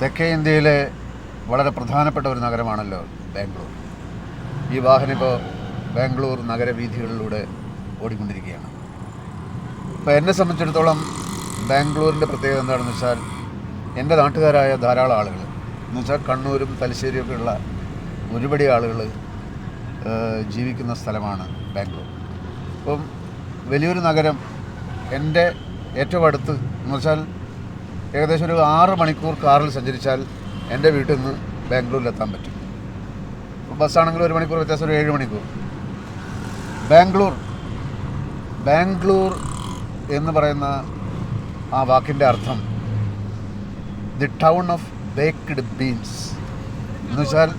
തെക്കേ ഇന്ത്യയിലെ വളരെ പ്രധാനപ്പെട്ട ഒരു നഗരമാണല്ലോ ബാംഗ്ലൂർ. ഈ വാഹനം ഇപ്പോൾ ബാംഗ്ലൂർ നഗരവീഥികളിലൂടെ ഓടിക്കൊണ്ടിരിക്കുകയാണ്. ഇപ്പോൾ എന്നെ സംബന്ധിച്ചിടത്തോളം ബാംഗ്ലൂരിന്റെ പ്രത്യേകത എന്താണെന്ന് വെച്ചാൽ എന്റെ നാട്ടുകാരായ ധാരാളം ആളുകൾ എന്ന് വെച്ചാൽ കണ്ണൂരും തലശ്ശേരിയൊക്കെയുള്ള ഒരുപടി ആളുകൾ ജീവിക്കുന്ന സ്ഥലമാണ് ബാംഗ്ലൂർ. അപ്പം വലിയൊരു നഗരം എന്റെ ഏറ്റവും അടുത്ത് എന്ന് വെച്ചാൽ ഏകദേശം ഒരു ആറ് മണിക്കൂർ കാറിൽ സഞ്ചരിച്ചാൽ എന്റെ വീട്ടിൽ നിന്ന് ബാംഗ്ലൂരിലെത്താൻ പറ്റും. ബസ്സാണെങ്കിൽ ഒരു മണിക്കൂർ വ്യത്യാസം ഒരു ഏഴ് മണിക്കൂർ. ബാംഗ്ലൂർ ബാംഗ്ലൂർ എന്ന് പറയുന്ന ആ വാക്കിന്റെ അർത്ഥം the town of baked beans. എന്ന് വെച്ചാൽ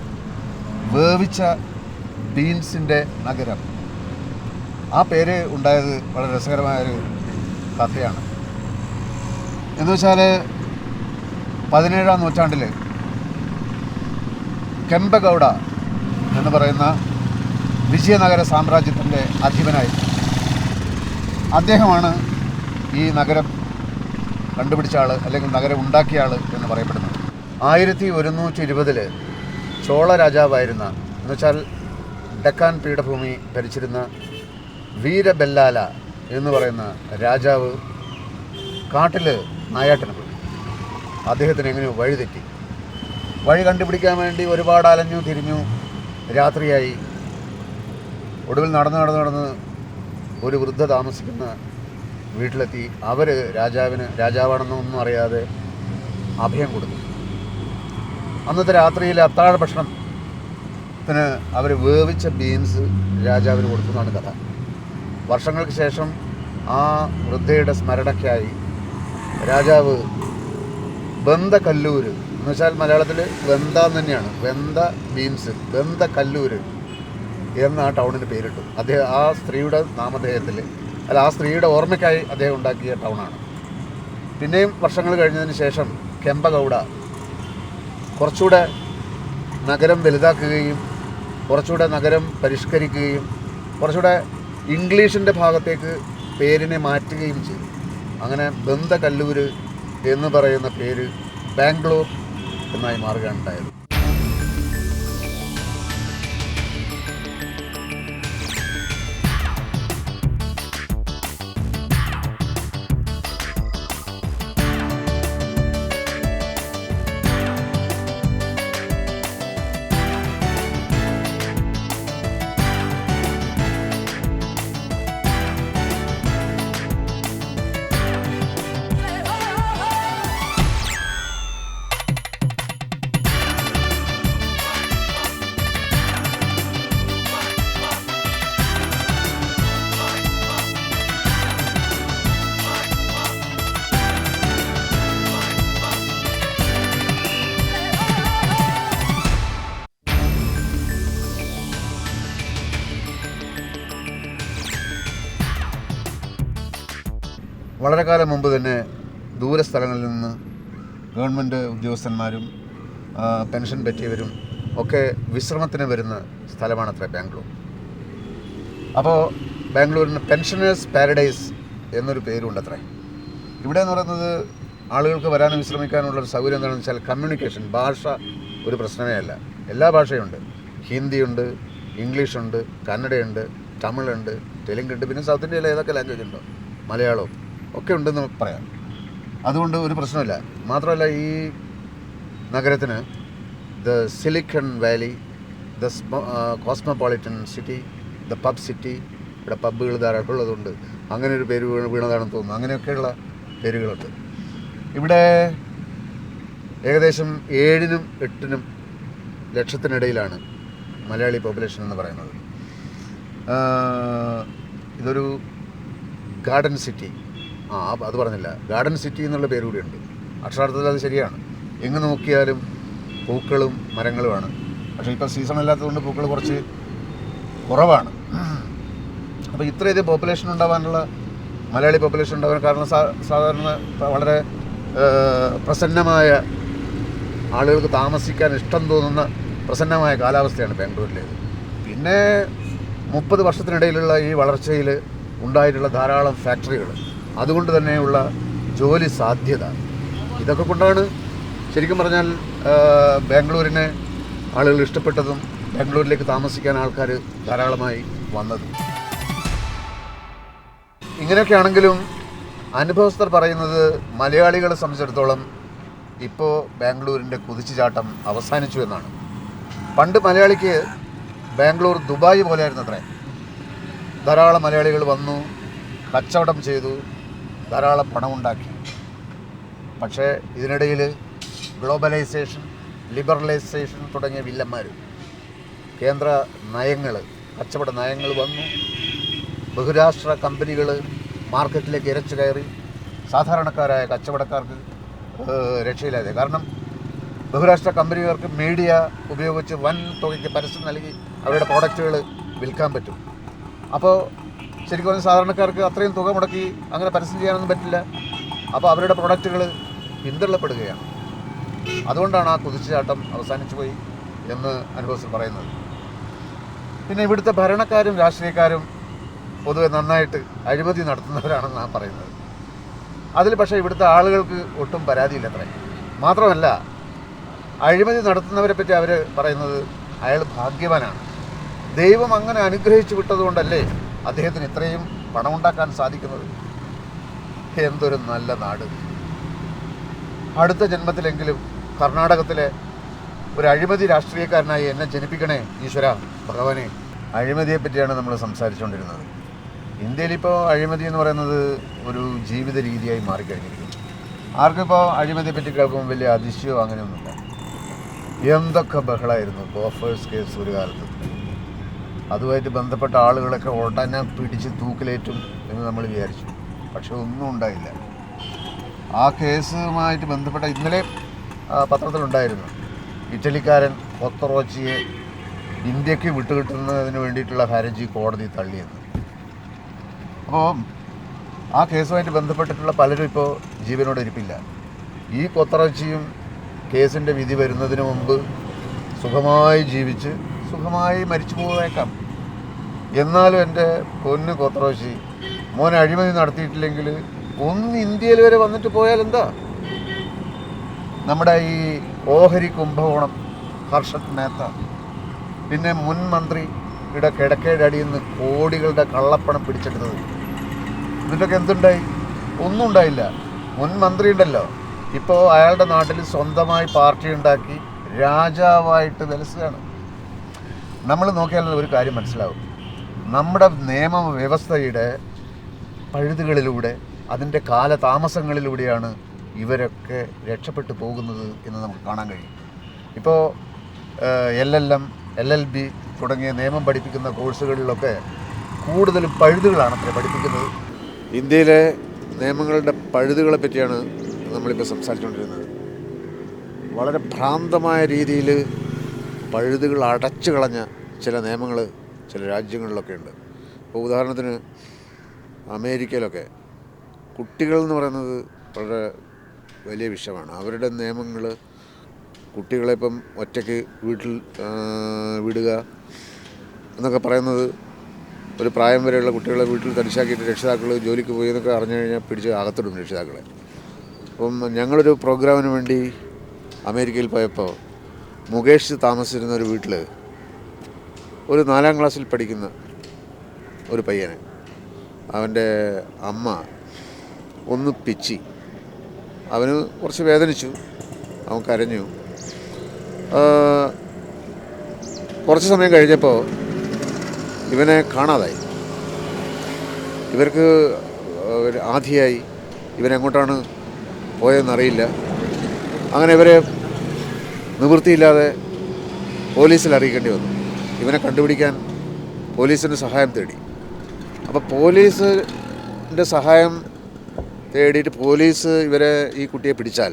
വേവിച്ച ബീൻസിന്റെ നഗരം. ആ പേര് ഉണ്ടായത് വളരെ രസകരമായൊരു കഥയാണ്. എന്ന് വെച്ചാൽ പതിനേഴാം നൂറ്റാണ്ടിൽ കെമ്പഗൗഡ എന്ന് പറയുന്ന വിജയനഗര സാമ്രാജ്യത്തിന്റെ അധിപനായി. അദ്ദേഹമാണ് ഈ നഗരം കണ്ടുപിടിച്ച ആൾ അല്ലെങ്കിൽ നഗരം ഉണ്ടാക്കിയ ആൾ എന്ന് പറയപ്പെടുന്നത്. ആയിരത്തി ഒരുന്നൂറ്റി ഇരുപതിൽ ചോള രാജാവായിരുന്ന എന്ന് വെച്ചാൽ ഡക്കാൻ പീഠഭൂമി ഭരിച്ചിരുന്ന വീരബെല്ലാല എന്ന് പറയുന്ന രാജാവ് കാട്ടിൽ നായാട്ടിന് പോയി അദ്ദേഹത്തിന് എങ്ങനെയോ വഴി തെറ്റി വഴി കണ്ടുപിടിക്കാൻ വേണ്ടി ഒരുപാട് അലഞ്ഞു തിരിഞ്ഞു രാത്രിയായി. ഒടുവിൽ നടന്ന് നടന്ന് നടന്ന് ഒരു വൃദ്ധ താമസിക്കുന്ന വീട്ടിലെത്തി. അവർ രാജാവിന് രാജാവാണെന്നൊന്നും അറിയാതെ അഭയം കൊടുത്തു. അന്നത്തെ രാത്രിയിൽ അത്താഴ ഭക്ഷണത്തിന് അവർ വേവിച്ച ബീൻസ് രാജാവിന് കൊടുക്കുന്നതാണ് കഥ. വർഷങ്ങൾക്ക് ശേഷം ആ വൃദ്ധയുടെ സ്മരണയ്ക്കായി രാജാവ് ബന്ദ കല്ലൂർ എന്ന് വെച്ചാൽ മലയാളത്തിൽ വെന്ത തന്നെയാണ്. വെന്ത ബീൻസ് ബന്ദ കല്ലൂർ എന്ന് ആ ടൗണിന് പേരിട്ടു. അദ്ദേഹം ആ സ്ത്രീയുടെ നാമധേയത്തിൽ അല്ല ആ സ്ത്രീയുടെ ഓർമ്മയ്ക്കായി അദ്ദേഹം ഉണ്ടാക്കിയ ടൗണാണ്. പിന്നെയും വർഷങ്ങൾ കഴിഞ്ഞതിന് ശേഷം കെമ്പഗൗഡ കുറച്ചുകൂടെ നഗരം വലുതാക്കുകയും കുറച്ചുകൂടെ നഗരം പരിഷ്കരിക്കുകയും കുറച്ചുകൂടെ ഇംഗ്ലീഷിന്റെ ഭാഗത്തേക്ക് പേരിനെ മാറ്റുകയും ചെയ്തു. അങ്ങനെ ബന്ദകല്ലൂർ എന്ന് പറയുന്ന പേര് ബാംഗ്ലൂർ എന്നായി മാറുകയാണ് വളരെ കാലം മുമ്പ് തന്നെ ദൂരസ്ഥലങ്ങളിൽ നിന്ന് ഗവൺമെന്റ് ഉദ്യോഗസ്ഥന്മാരും പെൻഷൻ പറ്റിയവരും ഒക്കെ വിശ്രമത്തിന് വരുന്ന സ്ഥലമാണ് അത്ര ബാംഗ്ലൂർ. അപ്പോൾ ബാംഗ്ലൂരിന് പെൻഷനേഴ്സ് പാരഡൈസ് എന്നൊരു പേരുണ്ട് അത്ര ഇവിടെ എന്ന് പറയുന്നത് ആളുകൾക്ക് വരാനും വിശ്രമിക്കാനുള്ള ഒരു സൗകര്യം എന്താണെന്ന് വെച്ചാൽ കമ്മ്യൂണിക്കേഷൻ ഭാഷ ഒരു പ്രശ്നമേ അല്ല. എല്ലാ ഭാഷയുണ്ട്. ഹിന്ദിയുണ്ട് ഇംഗ്ലീഷുണ്ട് കന്നഡയുണ്ട് തമിഴുണ്ട് തെലുങ്കുണ്ട് പിന്നെ സൗത്ത് ഇന്ത്യയിലെ ഏതൊക്കെ ലാംഗ്വേജ് ഉണ്ടോ? മലയാളവും. ഒക്കെ ഉണ്ടെന്ന് പറയാം. അതുകൊണ്ട് ഒരു പ്രശ്നമില്ല. മാത്രമല്ല ഈ നഗരത്തിന് the silicon valley the cosmopolitan city the pub city ഇവിടെ പബ്ബുകൾ ധാരാളം ഉള്ളതുകൊണ്ട് അങ്ങനെ ഒരു പേര് വീണ് വീണതാണെന്ന് തോന്നുന്നു. അങ്ങനെയൊക്കെയുള്ള പേരുകളുണ്ട്. ഇവിടെ ഏകദേശം ഏഴിനും എട്ടിനും ലക്ഷത്തിനിടയിലാണ് മലയാളി പോപ്പുലേഷൻ എന്ന് പറയുന്നത്. ഇതൊരു ഗാർഡൻ സിറ്റി ആ അത് പറഞ്ഞില്ല. ഗാർഡൻ സിറ്റി എന്നുള്ള പേര് കൂടിയുണ്ട് അക്ഷരാർത്ഥത്തിൽ അത് ശരിയാണ്. എങ്ങ് നോക്കിയാലും പൂക്കളും മരങ്ങളുമാണ്. പക്ഷേ ഇപ്പോൾ സീസൺ അല്ലാത്തതുകൊണ്ട് പൂക്കൾ കുറച്ച് കുറവാണ്. അപ്പോൾ ഇത്രയധികം പോപ്പുലേഷൻ ഉണ്ടാവാനുള്ള മലയാളി പോപ്പുലേഷൻ ഉണ്ടാവാൻ കാരണം സാധാരണ വളരെ പ്രസന്നമായ ആളുകൾക്ക് താമസിക്കാൻ ഇഷ്ടം തോന്നുന്ന പ്രസന്നമായ കാലാവസ്ഥയാണ് ബാംഗ്ലൂരിലേത് പിന്നെ മുപ്പത് വർഷത്തിനിടയിലുള്ള ഈ വളർച്ചയിൽ ഉണ്ടായിട്ടുള്ള ധാരാളം ഫാക്ടറികൾ അതുകൊണ്ട് തന്നെയുള്ള ജോലി സാധ്യത. ഇതൊക്കെ കൊണ്ടാണ് ശരിക്കും പറഞ്ഞാൽ ബാംഗ്ലൂരിനെ ആളുകൾ ഇഷ്ടപ്പെട്ടതും ബാംഗ്ലൂരിലേക്ക് താമസിക്കാൻ ആൾക്കാർ ധാരാളമായി വന്നത്. ഇങ്ങനെയൊക്കെ ആണെങ്കിലും അനുഭവസ്ഥർ പറയുന്നത് മലയാളികളെ സംബന്ധിച്ചിടത്തോളം ഇപ്പോൾ ബാംഗ്ലൂരിന്റെ കുതിച്ചുചാട്ടം അവസാനിച്ചു എന്നാണ്. പണ്ട് മലയാളിക്ക് ബാംഗ്ലൂർ ദുബായ് പോലെയായിരുന്നു അത്രേ ധാരാളം മലയാളികൾ വന്നു കച്ചവടം ചെയ്തു ധാരാളം പണമുണ്ടാക്കി. പക്ഷേ ഇതിനിടയിൽ ഗ്ലോബലൈസേഷൻ ലിബറലൈസേഷൻ തുടങ്ങിയ വില്ലന്മാർ കേന്ദ്ര നയങ്ങൾ കച്ചവട നയങ്ങൾ വന്നു. ബഹുരാഷ്ട്ര കമ്പനികൾ മാർക്കറ്റിലേക്ക് ഇരച്ചു കയറി. സാധാരണക്കാരായ കച്ചവടക്കാർക്ക് രക്ഷയില്ലാതെ. കാരണം ബഹുരാഷ്ട്ര കമ്പനികൾക്ക് മീഡിയ ഉപയോഗിച്ച് വൻ തുകയ്ക്ക് പരസ്യം നൽകി അവരുടെ പ്രോഡക്റ്റുകൾ വിൽക്കാൻ പറ്റും. അപ്പോൾ ശരിക്കും പറഞ്ഞാൽ സാധാരണക്കാർക്ക് അത്രയും തുക മുടക്കി അങ്ങനെ പരസ്യം ചെയ്യാനൊന്നും പറ്റില്ല. അപ്പോൾ അവരുടെ പ്രൊഡക്റ്റുകൾ പിന്തള്ളപ്പെടുകയാണ്. അതുകൊണ്ടാണ് ആ കുതിച്ചുചാട്ടം അവസാനിച്ചു പോയി എന്ന് അനുഭവത്തിൽ പറയുന്നത്. പിന്നെ ഇവിടുത്തെ ഭരണക്കാരും രാഷ്ട്രീയക്കാരും പൊതുവെ നന്നായിട്ട് അഴിമതി നടത്തുന്നവരാണെന്ന് ഞാൻ പറയുന്നത്. അതിൽ പക്ഷേ ഇവിടുത്തെ ആളുകൾക്ക് ഒട്ടും പരാതിയില്ല അത്രേ. മാത്രമല്ല അഴിമതി നടത്തുന്നവരെ പറ്റി അവർ പറയുന്നത് അയാൾ ഭാഗ്യവാനാണ്. ദൈവം അങ്ങനെ അനുഗ്രഹിച്ചു വിട്ടതുകൊണ്ടല്ലേ അദ്ദേഹത്തിന് ഇത്രയും പണമുണ്ടാക്കാൻ സാധിക്കുന്നത്? എന്തൊരു നല്ല നാട്. അടുത്ത ജന്മത്തിലെങ്കിലും കർണാടകത്തിലെ ഒരു അഴിമതി രാഷ്ട്രീയക്കാരനായി എന്നെ ജനിപ്പിക്കണേ ഈശ്വര ഭഗവാനെ. അഴിമതിയെ പറ്റിയാണ് നമ്മൾ സംസാരിച്ചുകൊണ്ടിരുന്നത്. ഇന്ത്യയിലിപ്പോൾ അഴിമതി എന്ന് പറയുന്നത് ഒരു ജീവിത രീതിയായി മാറിക്കഴിഞ്ഞിരിക്കുന്നു. ആർക്കിപ്പോൾ അഴിമതിയെ പറ്റി കേൾക്കുമ്പോൾ വലിയ അതിശയോ അങ്ങനെയൊന്നുമില്ല. എന്തൊക്കെ ബഹളമായിരുന്നു ബോഫേഴ്സ് കേസ് ഒരു കാലത്ത്. അതുമായിട്ട് ബന്ധപ്പെട്ട ആളുകളൊക്കെ ഉടനെ പിടിച്ച് തൂക്കിലേറ്റും എന്ന് നമ്മൾ വിചാരിച്ചു. പക്ഷെ ഒന്നും ഉണ്ടായില്ല. ആ കേസുമായിട്ട് ബന്ധപ്പെട്ട ഇന്നലെ പത്രത്തിലുണ്ടായിരുന്നു. ഇറ്റലിക്കാരൻ ഒത്തറോച്ചിയെ ഇന്ത്യയ്ക്ക് വിട്ടുകിട്ടുന്നതിന് വേണ്ടിയിട്ടുള്ള ഹരജി കോടതി തള്ളിയെന്ന്. അപ്പോൾ ആ കേസുമായിട്ട് ബന്ധപ്പെട്ടിട്ടുള്ള പലരും ഇപ്പോൾ ജീവനോടെ ഇരിപ്പില്ല. ഈ കൊത്തറച്ചിയും കേസിന്റെ വിധി വരുന്നതിന് മുമ്പ് സുഖമായി ജീവിച്ച് സുഖമായി മരിച്ചു പോയേക്കാം എന്നാലും എന്റെ പൊന്ന് കൊത്രോശി മോനെ അഴിമതി നടത്തിയിട്ടില്ലെങ്കിൽ ഒന്ന് ഇന്ത്യയിൽ വരെ വന്നിട്ട് പോയാൽ എന്താ? നമ്മുടെ ഈ ഓഹരി കുംഭകോണം ഹർഷത് മേത്ത പിന്നെ മുൻ മന്ത്രിയുടെ കിടക്കയുടെ അടിയിൽ നിന്ന് കോടികളുടെ കള്ളപ്പണം പിടിച്ചെടുത്തത്. ഇതിന്റെയൊക്കെ എന്തുണ്ടായി? ഒന്നും ഉണ്ടായില്ല. മുൻ മന്ത്രി ഉണ്ടല്ലോ. ഇപ്പോൾ അയാളുടെ നാട്ടിൽ സ്വന്തമായി പാർട്ടി ഉണ്ടാക്കി രാജാവായിട്ട് വിലസുകയാണ് നമ്മൾ നോക്കിയാൽ ഒരു കാര്യം മനസ്സിലാവും. നമ്മുടെ നിയമ വ്യവസ്ഥയുടെ പഴുതുകളിലൂടെ അതിന്റെ കാലതാമസങ്ങളിലൂടെയാണ് ഇവരൊക്കെ രക്ഷപ്പെട്ടു പോകുന്നത് എന്ന് നമുക്ക് കാണാൻ കഴിയും. ഇപ്പോൾ L L M L L B തുടങ്ങിയ നിയമം പഠിപ്പിക്കുന്ന കോഴ്സുകളിലൊക്കെ കൂടുതലും പഴുതുകളാണ് അത്ര പഠിപ്പിക്കുന്നത്. ഇന്ത്യയിലെ നിയമങ്ങളുടെ പഴുതുകളെ പറ്റിയാണ് നമ്മളിപ്പോൾ സംസാരിച്ചുകൊണ്ടിരുന്നത്. വളരെ ഭ്രാന്തമായ രീതിയിൽ പഴുതുകൾ അടച്ചു കളഞ്ഞ ചില നിയമങ്ങൾ ചില രാജ്യങ്ങളിലൊക്കെ ഉണ്ട്. ഇപ്പോൾ ഉദാഹരണത്തിന് അമേരിക്കയിലൊക്കെ കുട്ടികൾ എന്ന് പറയുന്നത് വളരെ വലിയ വിഷയമാണ്. അവരുടെ നിയമങ്ങൾ കുട്ടികളെ ഇപ്പം ഒറ്റയ്ക്ക് വീട്ടിൽ വിടുക എന്നൊക്കെ പറയുന്നത് ഒരു പ്രായം വരെയുള്ള കുട്ടികളെ വീട്ടിൽ തനിച്ചാക്കിയിട്ട് രക്ഷിതാക്കൾ ജോലിക്ക് പോയി എന്നൊക്കെ അറിഞ്ഞു കഴിഞ്ഞാൽ പിടിച്ച് അകത്തിടും രക്ഷിതാക്കളെ. അപ്പം ഞങ്ങളൊരു പ്രോഗ്രാമിന് വേണ്ടി അമേരിക്കയിൽ പോയപ്പോൾ മുകേഷ് താമസിച്ചിരുന്ന ഒരു വീട്ടിൽ ഒരു നാലാം ക്ലാസ്സിൽ പഠിക്കുന്ന ഒരു പയ്യനെ. അവന്റെ അമ്മ ഒന്ന് പിച്ചി. അവന് കുറച്ച് വേദനിച്ചു. അവൻ കരഞ്ഞു. കുറച്ച് സമയം കഴിഞ്ഞപ്പോൾ ഇവനെ കാണാതായി. ഇവർക്ക് ആധിയായി. ഇവനെങ്ങോട്ടാണ് പോയതെന്നറിയില്ല. അങ്ങനെ ഇവരെ നിവൃത്തിയില്ലാതെ പോലീസിൽ അറിയിക്കേണ്ടി വന്നു. ഇവനെ കണ്ടുപിടിക്കാൻ പോലീസിന്റെ സഹായം തേടി. അപ്പോൾ പോലീസിന്റെ സഹായം തേടിയിട്ട് പോലീസ് ഇവരെ ഈ കുട്ടിയെ പിടിച്ചാൽ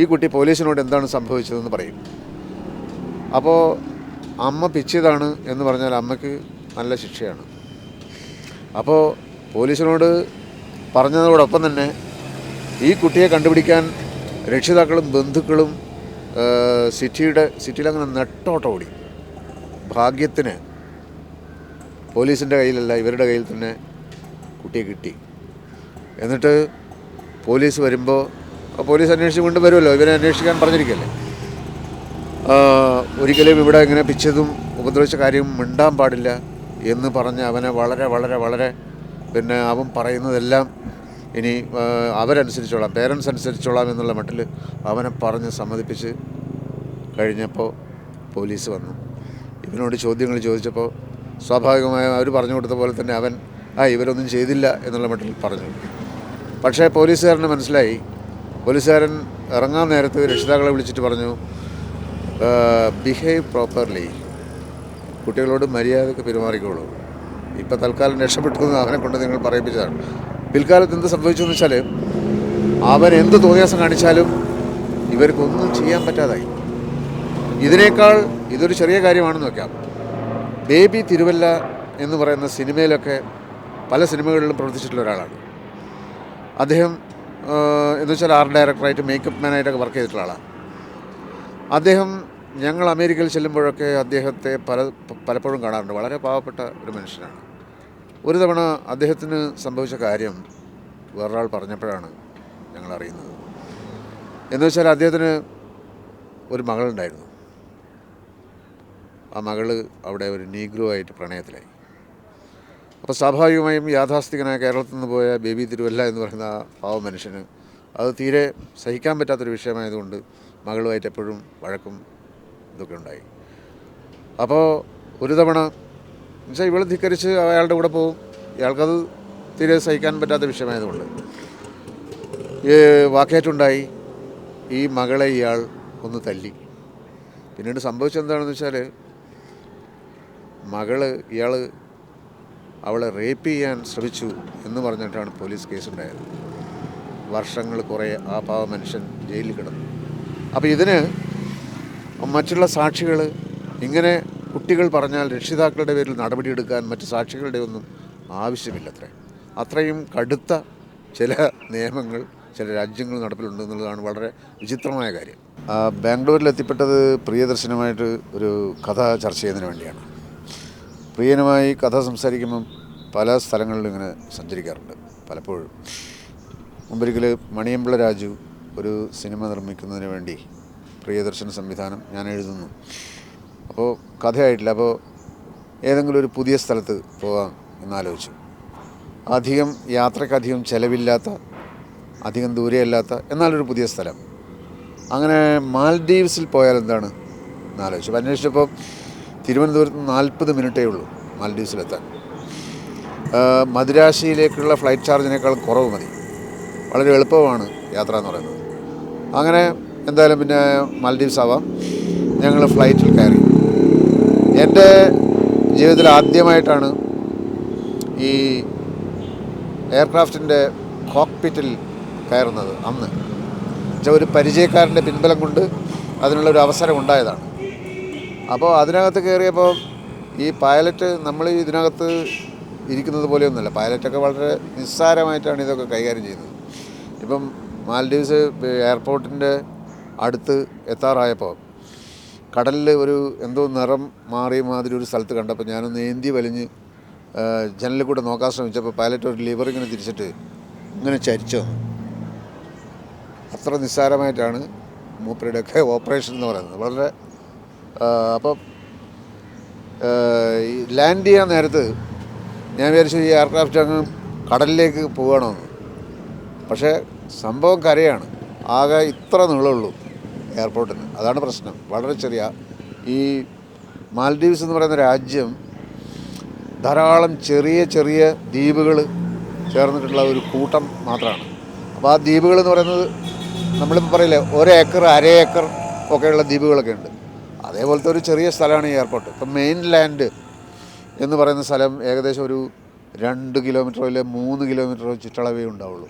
ഈ കുട്ടി പോലീസിനോട് എന്താണ് സംഭവിച്ചതെന്ന് പറയും. അപ്പോൾ അമ്മ പിച്ചതാണ് എന്ന് പറഞ്ഞാൽ അമ്മയ്ക്ക് നല്ല ശിക്ഷയാണ്. അപ്പോൾ പോലീസിനോട് പറഞ്ഞതോടൊപ്പം തന്നെ ഈ കുട്ടിയെ കണ്ടുപിടിക്കാൻ രക്ഷിതാക്കളും ബന്ധുക്കളും സിറ്റിയുടെ സിറ്റിയിൽ അങ്ങനെ നെട്ടോട്ടം ഓടി ഭാഗ്യത്തിന് പോലീസിന്റെ കയ്യിലല്ല ഇവരുടെ കയ്യിൽ തന്നെ കുട്ടിയെ കിട്ടി. എന്നിട്ട് പോലീസ് വരുമ്പോൾ പോലീസ് അന്വേഷിച്ച് വീണ്ടും വരുമല്ലോ ഇവരെ അന്വേഷിക്കാൻ പറഞ്ഞിരിക്കല്ലേ. ഒരിക്കലും ഇവിടെ ഇങ്ങനെ പിച്ചതും ഉപദ്രവിച്ച കാര്യം മിണ്ടാൻ പാടില്ല എന്ന് പറഞ്ഞ് അവനെ വളരെ വളരെ വളരെ പിന്നെ അവൻ പറയുന്നതെല്ലാം ഇനി അവരനുസരിച്ചോളാം പേരൻസ് അനുസരിച്ചോളാം എന്നുള്ള മട്ടിൽ അവനെ പറഞ്ഞ് സമ്മതിപ്പിച്ച് കഴിഞ്ഞപ്പോൾ പോലീസ് വന്നു. ഇവനോട് ചോദ്യങ്ങൾ ചോദിച്ചപ്പോൾ സ്വാഭാവികമായും അവർ പറഞ്ഞു കൊടുത്ത പോലെ തന്നെ അവൻ ആ ഇവരൊന്നും ചെയ്തില്ല എന്നുള്ള മട്ടിൽ പറഞ്ഞു. പക്ഷേ പോലീസുകാരന് മനസ്സിലായി. പോലീസുകാരൻ ഇറങ്ങാൻ നേരത്ത് രക്ഷിതാക്കളെ വിളിച്ചിട്ട് പറഞ്ഞു ബിഹേവ് പ്രോപ്പർലി കുട്ടികളോട് മര്യാദയ്ക്ക് പെരുമാറിക്കോളൂ. ഇപ്പം തൽക്കാലം രക്ഷപ്പെട്ടു അവനെ കൊണ്ട് നിങ്ങൾ പറയിപ്പിച്ചതാണ്. പിൽക്കാലത്ത് എന്ത് സംഭവിച്ചു എന്ന് വെച്ചാൽ അവൻ എന്ത് തോന്നിയാസം കാണിച്ചാലും ഇവർക്കൊന്നും ചെയ്യാൻ പറ്റാതായി. ഇതിനേക്കാൾ ഇതൊരു ചെറിയ കാര്യമാണെന്ന് വെക്കാം. ബേബി തിരുവല്ല എന്ന് പറയുന്ന സിനിമയിലൊക്കെ പല സിനിമകളിലും പ്രവർത്തിച്ചിട്ടുള്ള ഒരാളാണ്. അദ്ദേഹം എന്ന് വെച്ചാൽ ആർട്ട് ഡയറക്ടറായിട്ട് മേക്കപ്പ് മാനായിട്ടൊക്കെ വർക്ക് ചെയ്തിട്ടുള്ള ആളാണ്. അദ്ദേഹം ഞങ്ങൾ അമേരിക്കയിൽ ചെല്ലുമ്പോഴൊക്കെ അദ്ദേഹത്തെ പല പലപ്പോഴും കാണാറുണ്ട്. വളരെ പാവപ്പെട്ട ഒരു മനുഷ്യനാണ്. ഒരു തവണ അദ്ദേഹത്തിന് സംഭവിച്ച കാര്യം വേറൊരാൾ പറഞ്ഞപ്പോഴാണ് ഞങ്ങൾ അറിയുന്നത്. എന്ന് വെച്ചാൽ അദ്ദേഹത്തിന് ഒരു മകളുണ്ടായിരുന്നു. ആ മകൾ അവിടെ ഒരു നീഗ്രോ ആയിട്ട് പ്രണയത്തിലായി. അപ്പോൾ സ്വാഭാവികമായും യാഥാസ്ഥികനായ കേരളത്തിൽ നിന്ന് പോയ ബേബി തിരുവല്ല എന്ന് പറയുന്ന ആ പാവ മനുഷ്യന് അത് തീരെ സഹിക്കാൻ പറ്റാത്തൊരു വിഷയമായതുകൊണ്ട് മകളുമായിട്ട് എപ്പോഴും വഴക്കും ഇതൊക്കെ ഉണ്ടായി. അപ്പോൾ ഒരു തവണ എന്നുവെച്ചാൽ ഇവൾ ധിക്കരിച്ച് അയാളുടെ കൂടെ പോകും. ഇയാൾക്കത് തീരെ സഹിക്കാൻ പറ്റാത്ത വിഷയമായതുകൊണ്ട്. ഈ വാക്കേറ്റുണ്ടായി. ഈ മകളെ ഇയാൾ ഒന്ന് തല്ലി. പിന്നീട് സംഭവിച്ചത് എന്താണെന്ന് വെച്ചാൽ മകൾ ഇയാൾ അവളെ റേപ്പ് ചെയ്യാൻ ശ്രമിച്ചു എന്ന് പറഞ്ഞിട്ടാണ് പോലീസ് കേസുണ്ടായത്. വർഷങ്ങൾ കുറേ ആ പാവ മനുഷ്യൻ ജയിലിൽ കിടന്നു. അപ്പോൾ ഇതിന് മറ്റുള്ള സാക്ഷികൾ ഇങ്ങനെ കുട്ടികൾ പറഞ്ഞാൽ രക്ഷിതാക്കളുടെ പേരിൽ നടപടിയെടുക്കാൻ മറ്റ് സാക്ഷികളുടെ ഒന്നും ആവശ്യമില്ലത്രേ. അത്രയും കടുത്ത ചില നിയമങ്ങൾ ചില രാജ്യങ്ങൾ നടപ്പിലുണ്ട് എന്നുള്ളതാണ് വളരെ വിചിത്രമായ കാര്യം. ബാംഗ്ലൂരിൽ എത്തിപ്പെട്ടത് പ്രിയദർശനമായിട്ട് ഒരു കഥ ചർച്ച ചെയ്യുന്നതിന് വേണ്ടിയാണ്. പ്രിയനുമായി കഥ സംസാരിക്കുമ്പം പല സ്ഥലങ്ങളിലും ഇങ്ങനെ സഞ്ചരിക്കാറുണ്ട് പലപ്പോഴും. മുമ്പൊരിക്കൽ മണിയമ്പിള രാജു ഒരു സിനിമ നിർമ്മിക്കുന്നതിന് വേണ്ടി പ്രിയദർശന സംവിധാനം ഞാൻ എഴുതുന്നു. അപ്പോൾ കഥയായിട്ടില്ല. അപ്പോൾ ഏതെങ്കിലും ഒരു പുതിയ സ്ഥലത്ത് പോകാം എന്നാലോചിച്ചു. അധികം യാത്രക്കധികം ചിലവില്ലാത്ത അധികം ദൂരെയല്ലാത്ത എന്നാലൊരു പുതിയ സ്ഥലം. അങ്ങനെ മാൽഡീവ്സിൽ പോയാൽ എന്താണ് എന്നാലോചിച്ചു. അപ്പോൾ അന്വേഷിച്ചപ്പോൾ തിരുവനന്തപുരത്ത് നാൽപ്പത് മിനിറ്റേ ഉള്ളൂ മാൽഡീവ്സിലെത്താൻ. മദിരാശിയിലേക്കുള്ള ഫ്ലൈറ്റ് ചാർജിനേക്കാളും കുറവ് മതി. വളരെ എളുപ്പമാണ് യാത്ര എന്ന് പറയുന്നത്. അങ്ങനെ എന്തായാലും പിന്നെ മാൽഡീവ്സ് ആവാം. ഞങ്ങൾ ഫ്ലൈറ്റിൽ കയറി. എന്റെ ജീവിതത്തിൽ ആദ്യമായിട്ടാണ് ഈ എയർക്രാഫ്റ്റിന്റെ കോക്പിറ്റിൽ കയറുന്നത് അന്ന്. എന്നുവെച്ചാൽ ഒരു പരിചയക്കാരന്റെ പിൻബലം കൊണ്ട് അതിനുള്ള ഒരു അവസരം ഉണ്ടായതാണ്. അപ്പോൾ അതിനകത്ത് കയറിയപ്പോൾ ഈ പൈലറ്റ് നമ്മൾ ഇതിനകത്ത് ഇരിക്കുന്നത് പോലെയൊന്നുമല്ല. പൈലറ്റൊക്കെ വളരെ നിസ്സാരമായിട്ടാണ് ഇതൊക്കെ കൈകാര്യം ചെയ്യുന്നത്. ഇപ്പം മാൽഡീവ്സ് എയർപോർട്ടിന്റെ അടുത്ത് എത്താറായപ്പോൾ കടലിൽ ഒരു എന്തോ നിറം മാറിയ മാതിരി ഒരു സ്ഥലത്ത് കണ്ടപ്പോൾ ഞാനൊന്ന് ഏന്തി വലിഞ്ഞ് ജനലിൽ കൂടെ നോക്കാൻ ശ്രമിച്ചപ്പോൾ പൈലറ്റ് ഒരു ലിവർ ഇങ്ങനെ തിരിച്ചിട്ട് ഇങ്ങനെ ചരിച്ചോ. അത്ര നിസ്സാരമായിട്ടാണ് മൂപ്പരുടെയൊക്കെ ഓപ്പറേഷൻ എന്ന് പറയുന്നത്. വളരെ അപ്പം ലാൻഡ് ചെയ്യാൻ നേരത്ത് ഞാൻ വിചാരിച്ചു ഈ എയർക്രാഫ്റ്റ് അങ്ങ് കടലിലേക്ക് പോകണമെന്ന്. പക്ഷേ സംഭവം കരയാണ്. ആകെ ഇത്ര നീളമുള്ളൂ എയർപോർട്ടിന് അതാണ് പ്രശ്നം. വളരെ ചെറിയ. ഈ മാൽഡീവ്സ് എന്ന് പറയുന്ന രാജ്യം ധാരാളം ചെറിയ ചെറിയ ദ്വീപുകൾ ചേർന്നിട്ടുള്ള ഒരു കൂട്ടം മാത്രമാണ്. അപ്പോൾ ആ ദ്വീപുകൾ എന്ന് പറയുന്നത് നമ്മളിപ്പോൾ പറയില്ലേ ഒരു ഏക്കർ അര ഏക്കർ ഒക്കെയുള്ള ദ്വീപുകളൊക്കെ ഉണ്ട്. അതേപോലത്തെ ഒരു ചെറിയ സ്ഥലമാണ് ഈ എയർപോർട്ട്. ഇപ്പം മെയിൻ ലാൻഡ് എന്ന് പറയുന്ന സ്ഥലം ഏകദേശം ഒരു രണ്ട് കിലോമീറ്ററോ ഇല്ലെ മൂന്ന് കിലോമീറ്ററോ ചുറ്റളവേ ഉണ്ടാവുള്ളൂ.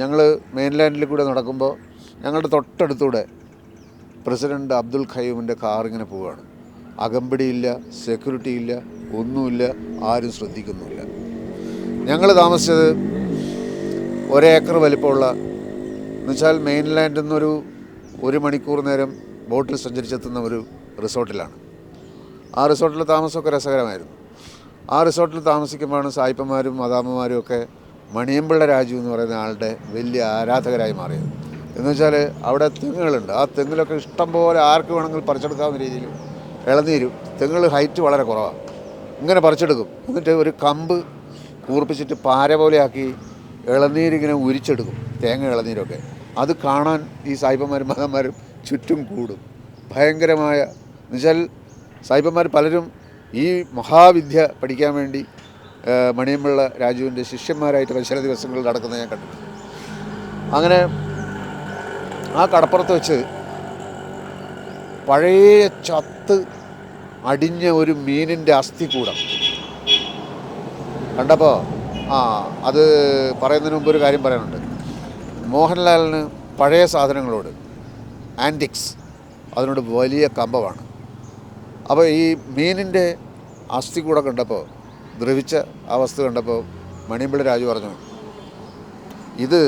ഞങ്ങൾ മെയിൻ ലാൻഡിൽ കൂടെ നടക്കുമ്പോൾ ഞങ്ങളുടെ തൊട്ടടുത്തൂടെ പ്രസിഡന്റ് അബ്ദുൽ ഖയ്യൂമിന്റെ കാർ ഇങ്ങനെ പോവുകയാണ് അകമ്പടിയില്ല സെക്യൂരിറ്റി ഇല്ല ഒന്നുമില്ല ആരും ശ്രദ്ധിക്കുന്നുമില്ല. ഞങ്ങൾ താമസിച്ചത് ഒരേക്കർ വലിപ്പമുള്ള എന്നുവെച്ചാൽ മെയിൻലാൻഡിൽ നിന്നൊരു ഒരു മണിക്കൂർ നേരം ബോട്ടിൽ സഞ്ചരിച്ചെത്തുന്ന ഒരു റിസോർട്ടിലാണ്. ആ റിസോർട്ടിൽ താമസമൊക്കെ രസകരമായിരുന്നു. ആ റിസോർട്ടിൽ താമസിക്കുമ്പോഴാണ് സായിപ്പന്മാരും മദാമ്മമാരും ഒക്കെ മണിയമ്പിള്ള രാജു എന്ന് പറയുന്ന ആളുടെ വലിയ ആരാധകരായി മാറിയത്. എന്ന് വെച്ചാൽ അവിടെ തെങ്ങുകളുണ്ട്. ആ തെങ്ങിലൊക്കെ ഇഷ്ടം പോലെ ആർക്ക് വേണമെങ്കിലും പറിച്ചെടുക്കാവുന്ന രീതിയിൽ ഇളനീരും തെങ്ങുകൾ ഹൈറ്റ് വളരെ കുറവാണ് ഇങ്ങനെ പറിച്ചെടുക്കും. എന്നിട്ട് ഒരു കമ്പ് കൂർപ്പിച്ചിട്ട് പാര പോലെയാക്കി ഇളനീരിങ്ങനെ ഉരിച്ചെടുക്കും. തേങ്ങ ഇളനീരൊക്കെ. അത് കാണാൻ ഈ സായിപ്പന്മാരും മകന്മാരും ചുറ്റും കൂടും. ഭയങ്കരമായ എന്നുവെച്ചാൽ സായിപ്പന്മാർ പലരും ഈ മഹാവിദ്യ പഠിക്കാൻ വേണ്ടി മണിയമ്പിള്ള രാജുവിന്റെ ശിഷ്യന്മാരായിട്ട് ചില ദിവസങ്ങളിൽ നടക്കുന്നത് ഞാൻ കണ്ടു അങ്ങനെ ആ കടപ്പുറത്ത് വെച്ച് പഴയ ചത്ത് അടിഞ്ഞ ഒരു മീനിന്റെ അസ്ഥികൂടം കണ്ടപ്പോൾ ആ അത് പറയുന്നതിന് മുമ്പ് ഒരു കാര്യം പറയാനുണ്ട്. മോഹൻലാലിന് പഴയ സാധനങ്ങളോട് ആന്റിക്സ് അതിനോട് വലിയ കമ്പമാണ്. അപ്പോൾ ഈ മീനിന്റെ അസ്ഥി കൂടെ കണ്ടപ്പോൾ ദ്രവിച്ച അവസ്ഥ കണ്ടപ്പോൾ മണിയമ്പിളി രാജു പറഞ്ഞു ഇത്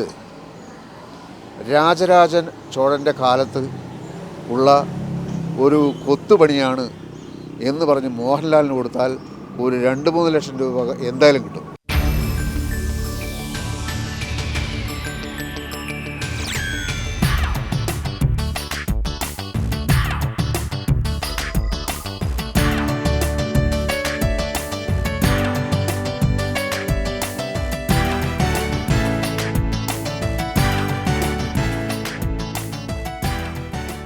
രാജരാജൻ ചോഴന്റെ കാലത്ത് ഉള്ള ഒരു കൊത്തുപണിയാണ് എന്ന് പറഞ്ഞ് മോഹൻലാലിന് കൊടുത്താൽ ഒരു രണ്ട് മൂന്ന് ലക്ഷം രൂപ എന്തായാലും കിട്ടും.